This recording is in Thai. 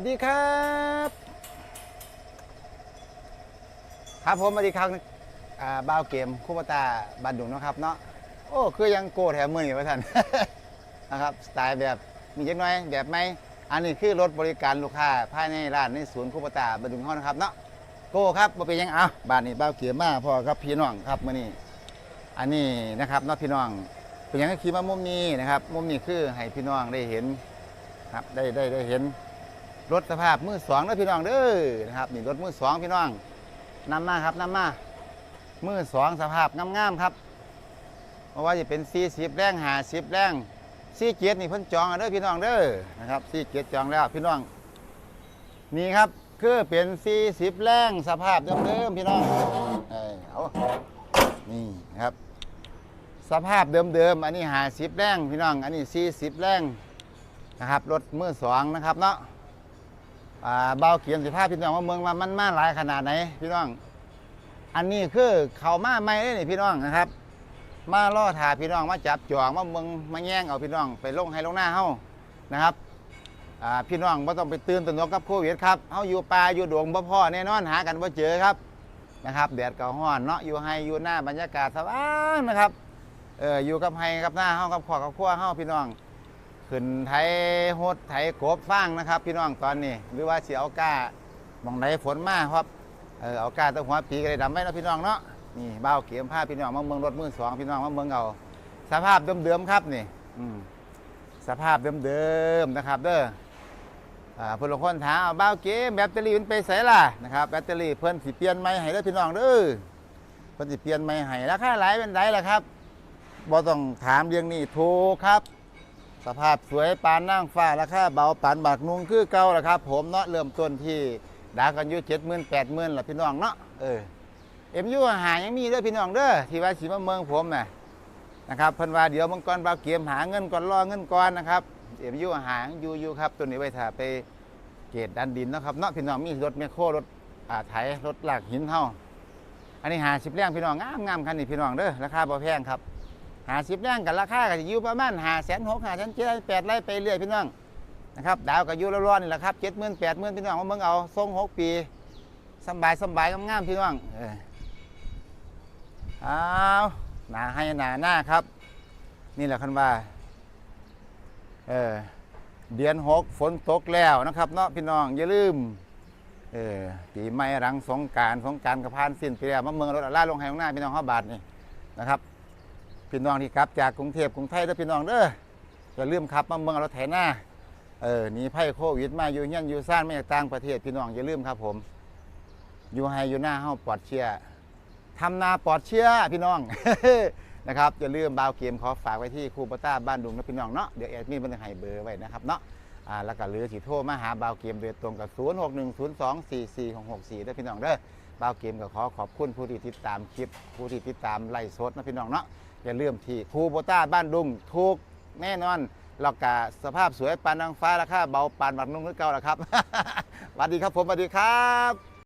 วัสดีครับ ครับผมสวัสดีครับอ่าบ้าวเกมคู่ปตาบันดุงนะครับเนาะโอ้คือยังโกแถมมืออยู่ว่าท่านนะครับสไตล์แบบมีเล็กน้อยแบบไม่อันนี้คือรถบริการลูกค้าภายในร้านในศูนย์คู่ปตาบันดุงเฮานะครับเนาะโก้ครับบ่เป็นยังเอาบ้านนี้บ้าวเกียมาพอครับพี่น้องครับมื้อนี้อันนี้นะครับเนาะพี่น้องเป็นยังก็ขี่มามุมนี้นะครับ มุมนี้คือให้พี่น้องได้เห็นครับได้ได้ได้เห็น รถสภาพมือสองนะพี่น้องเด้อนะครับนี่รถมือสองพี่น้องนำมาครับนำมามือสองสภาพงามๆครับเพราะว่าจะเป็น40แรงหาสิบแรงสี่เกียรนี่เพิ่นจองเด้อพี่น้องเด้อนะครับสี่เกียรจองแล้วพี่น้อง นี่ครับคือเป็น40แรงสภาพเดิมๆพี่น้องเออเอานี่นครับ สภาพเดิมๆอันนี้หาสิบแรงพี่น้อง อันนี้40แรงนะครับรถมือสองนะครับเนาะ อ่าเบาเขียนสิภาพพี่น้องว่าเมืองว่ามันมาหลายขนาดไหนพี่น้อง อันนี้คือเขามาไม่ได้นี่พี่น้องนะครับ มาล่อถาพี่น้องมาจับจองมาเมืองมาแย่งเอาพี่น้องไปลงให้ลงหน้าเฮานะครับอ่าพี่น้องไม่ต้องไปตื่นตระหนกกับโควิดครับเฮาอยู่ป่าอยู่ดงบ่พ่อแน่นอนหากันบ่เจอครับนะครับแดดก็ร้อนเนาะอยู่ให้อยู่หน้าบรรยากาศสบายนะครับเอออยู่กับให้กับหน้าเฮากับขอกับครัวเฮาพี่น้อง ขึ้นไทยโฮดไทยกบฟางนะครับ พี่น้องตอนนี้ หรือว่าเสียเอาก้ามองไหนฝนมาครับเออเอาก้าตะหัวปีก็ได้ดำไว้แล้วพี่น้องเนาะนี่เบ้าเกี่ยมผ้าพี่น้องมาเมืองรถมือสองพี่น้องมาเมืองเอาสภาพเดิมๆครับนี่อืสภาพเดิมๆนะครับ เด้ออ่าเพื่อนลงคนถามเอาเบ้าเกมแบตเตอรี่มันไปใส่ล่ะนะครับแบตเตอรี่เพิ่นสิเปลี่ยนใหม่ให้เด้อพี่น้องเด้อเพิ่นสิเปลี่ยนใหม่ให้ราคาหลายเป็นไรล่ะครับบ่ต้องถามเรื่องนี้ถูกครับ สภาพสวยปานนั่งฟ้าราคาเบาปานบากนุ่งคือเก่าละครับ ผมเนาะเริ่มต้นที่ดากันอยู่เจ็ดหมื่นแปดหมื่นละพี่น้องเนาะเออเอ็มยูหายังมีเด้อพี่น้องเด้อที่ว่าสีมาเมืองผมน่ะนะครับเพิ่นว่าเดี๋ยวมังกรบาเกียมหาเงินก่อนรอเงินก่อนนะครับเอ็มยูหาอยู่อยู่ครับตัวนี้ไว้ถ้าไปเกตดันดินนะครับเนาะพี่น้องมีรถแมคโครรถอ่าไถรถลากหินเท่าอันนี้หาสิบแรงพี่น้องงามงามคันนี้พี่น้องเด้อราคาบ่แพงครับ หาสิบแรงกับราคาก็จะอยู่ประมาณหาแสนหกหาแสนเจ็ดแปดไร่ไปเรื่อยพี่น้องนะครับดาวก็อยู่ร้อนๆนี่แหละครับเจ็ดหมื่นแปดหมื่นพี่น้องมาเมืองเอาทรงหกปีสบายสบายงามๆพี่น้องเอาหนาให้หนาหน้าครับ นี่แหละคันว่าเออเดือนหกฝนตกแล้วนะครับเนาะพี่น้องอย่าลืมเออปีใหม่หลังสงการสงการกับพานสิ้นไปแล้วมาเมืองรถล่าลงให้ลงหน้าพี่น้องห้าบาทนี่นะครับ พี่น้องที่กลับจากกรุงเทพกรุงไทยเด้อพี่น้องเด้ออย่าลืมขับมาเมืองเราไถหน้าเออหนีภัยโควิดมาอยู่เงี้ยนอยู่ซ่านไม่จากต่างประเทศพี่น้องอย่าลืมครับผม อยู่ให้อยู่หน้าเฮาปลอดเชื้อทำนาปลอดเชื้อพี่น้องนะครับอย่าลืมบาวเกมขอฝากไว้ที่ครูปต้าบ้านดุงนะพี่น้องเนาะเดี๋ยวแอดมินมันจะให้เบอร์ไว้นะครับเนาะอ่าแล้วก็หรือสิโทรมาหาบาวเกมโดยตรงกับ 0 6 1 0 2 4 4 6 6 4ด้วยพี่น้องเด้อบาวเกมก็ขอขอบคุณผู้ที่ติดตามคลิปผู้ที่ติดตามไลฟ์สดนะพี่น้องเนาะ อย่าลืมที่ภูโบต้าบ้านดุงทุกแน่นอนแล้วก็สภาพสวยปานนางฟ้าราคาเบาปานบักนุ่งหรือเก่าล่ะครับสวัสดีครับผมสวัสดีครับ